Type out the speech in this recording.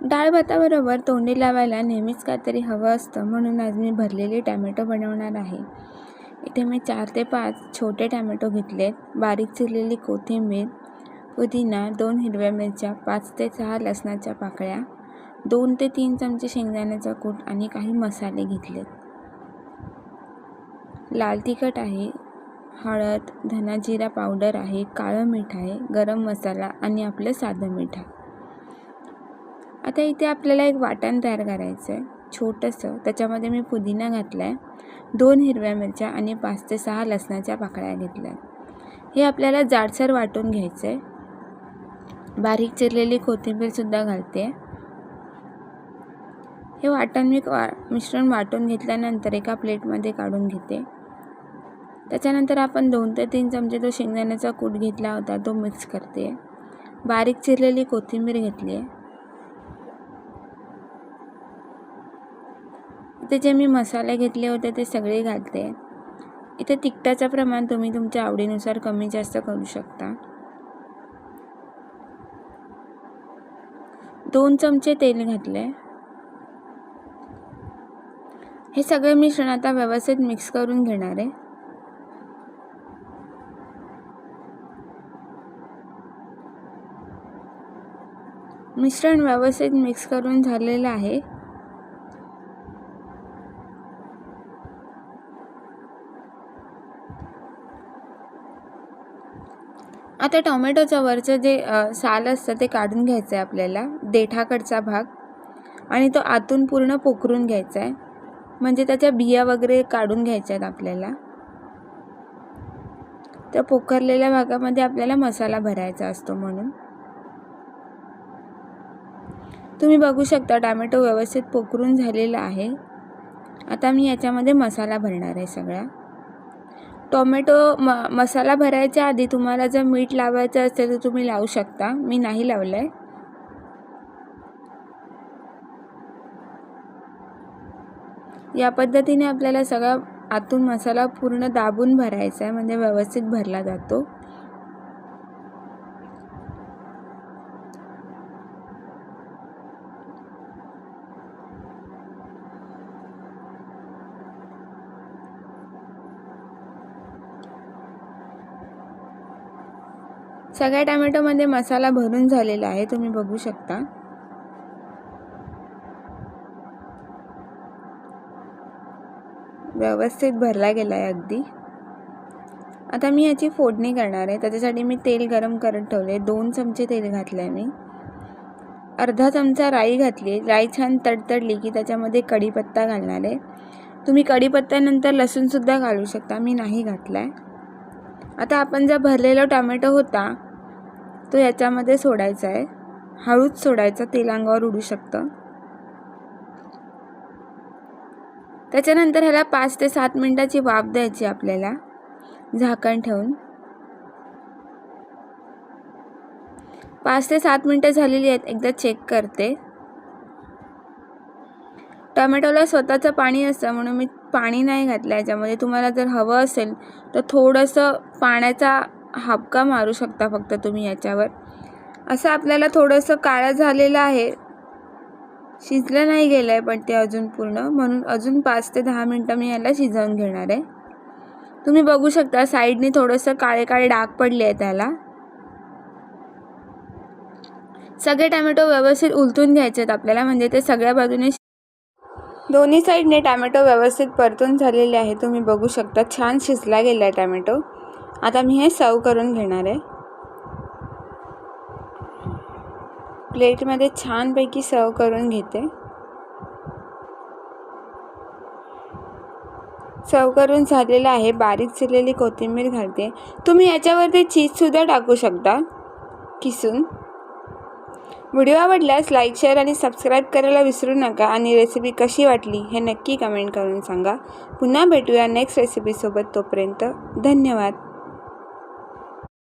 डाळ भाताबरोबर तोंडी लावायला नेहमीच काहीतरी हवं असतं म्हणून आज मी भरलेले टॅमॅटो बनवणार आहे. इथे मी चार ते पाच छोटे टॅमॅटो घेतलेत. बारीक चिरलेली कोथिंबीर पुदिना दोन हिरव्या मिरच्या पाच ते सहा लसणाच्या पाकळ्या दोन ते तीन चमचे शेंगदाण्याचा कूट आणि काही मसाले घेतलेत. लाल तिखट आहे हळद धना जिरा पावडर आहे काळं मीठ आहे गरम मसाला आणि आपलं साधं मीठ आहे. आता इथे आपल्याला एक वाटण तयार करायचं आहे छोटंसं. त्याच्यामध्ये मी पुदिना घातला आहे दोन हिरव्या मिरच्या आणि पाच ते सहा लसणाच्या पाकळ्या घेतल्या हे आपल्याला जाडसर वाटून घ्यायचं आहे बारीक चिरलेली कोथिंबीरसुद्धा घालते. हे वाटण मी वा मिश्रण वाटून घेतल्यानंतर एका प्लेटमध्ये काढून घेते. त्याच्यानंतर आपण दोन ते तीन चमचे तो शेंगदाण्याचा कूट घेतला होता तो मिक्स करते. बारीक चिरलेली कोथिंबीर घेतली आहे. इथे जे मी मसाले घेतले होते ते सगळे घालते इथे तिखटाचं प्रमाण तुम्ही तुमच्या आवडीनुसार कमी जास्त करू शकता. दोन चमचे तेल घातले. हे सगळे मिश्रण आता व्यवस्थित मिक्स करून घेणार आहे. मिश्रण व्यवस्थित मिक्स करून झालेलं आहे. आता टोमॅटोचं वरचं जे साल असतं ते काढून घ्यायचं आहे आपल्याला देठाकडचा भाग. आणि तो आतून पूर्ण पोखरून घ्यायचा आहे म्हणजे त्याच्या बिया वगैरे काढून घ्यायच्या आहेत आपल्याला. त्या पोखरलेल्या भागामध्ये आपल्याला मसाला भरायचा असतो म्हणून. तुम्ही बघू शकता टॅमॅटो व्यवस्थित पोखरून झालेला आहे. आता मी याच्यामध्ये मसाला भरणार आहे सगळा. टोमॅटो म मसाला भरायच्या आधी तुम्हाला जर मीठ लावायचं असेल तर तुम्ही लावू शकता. मी नाही लावलं आहे या पद्धतीने आपल्याला सगळा आतून मसाला पूर्ण दाबून भरायचा आहे म्हणजे व्यवस्थित भरला जातो. सगळ्या टॅमॅटोमध्ये मसाला भरून झालेला आहे तुम्ही बघू शकता. व्यवस्थित भरला गेला आहे अगदी. आता मी याची फोडणी करणार आहे. त्याच्यासाठी मी तेल गरम करत ठेवले दोन चमचे तेल घातले आहे मी. अर्धा चमचा राई घातली. राई छान तडतडली की त्याच्यामध्ये कढीपत्ता घालणार आहे. तुम्ही कढीपत्त्यानंतर लसूणसुद्धा घालू शकता. मी नाही घातला आहे आता आपण जो भरलेला टोमॅटो होता तो याच्यामध्ये सोडायचा आहे. हळूच सोडायचा तेल अंगावर उडू शकतं. त्याच्यानंतर ह्याला पाच ते सात मिनटाची वाफ द्यायची आपल्याला झाकण ठेवून. पाच ते सात मिनटं झालेली आहेत एकदा चेक करते. टोमॅटोला स्वतःचं पाणी असतं म्हणून मी पाणी नाही घातलं याच्यामध्ये. तुम्हाला जर हवं असेल तर थोडंसं पाण्याचा हापका मारू शकता फक्त तुम्ही याच्यावर. असं आपल्याला थोडंसं काळं झालेलं आहे. शिजलं नाही गेलं आहे पण ते अजून पूर्ण. म्हणून अजून पाच ते दहा मिनटं मी याला शिजवून घेणार आहे. तुम्ही बघू शकता साईडने थोडंसं काळे काळे डाग पडले आहे त्याला सगळे टॅमॅटो व्यवस्थित उलटून घ्यायचे आहेत आपल्याला म्हणजे ते सगळ्या बाजूने दोन्ही साईडने टॅमॅटो व्यवस्थित परतून झालेले आहे. तुम्ही बघू शकता छान शिजला गेला आहे टॅमॅटो. आता मी हे सर्व करून घेणार आहे. प्लेटमध्ये छानपैकी सर्व करून घेते. सर्व करून झालेलं आहे. बारीक चिरलेली कोथिंबीर घालते. तुम्ही याच्यावरती चीजसुद्धा टाकू शकता. किसून. व्हिडिओ आवडल्यास लाईक शेअर आणि सबस्क्राईब करायला विसरू नका आणि रेसिपी कशी वाटली हे नक्की कमेंट करून सांगा. पुन्हा भेटूया नेक्स्ट रेसिपीसोबत तोपर्यंत धन्यवाद.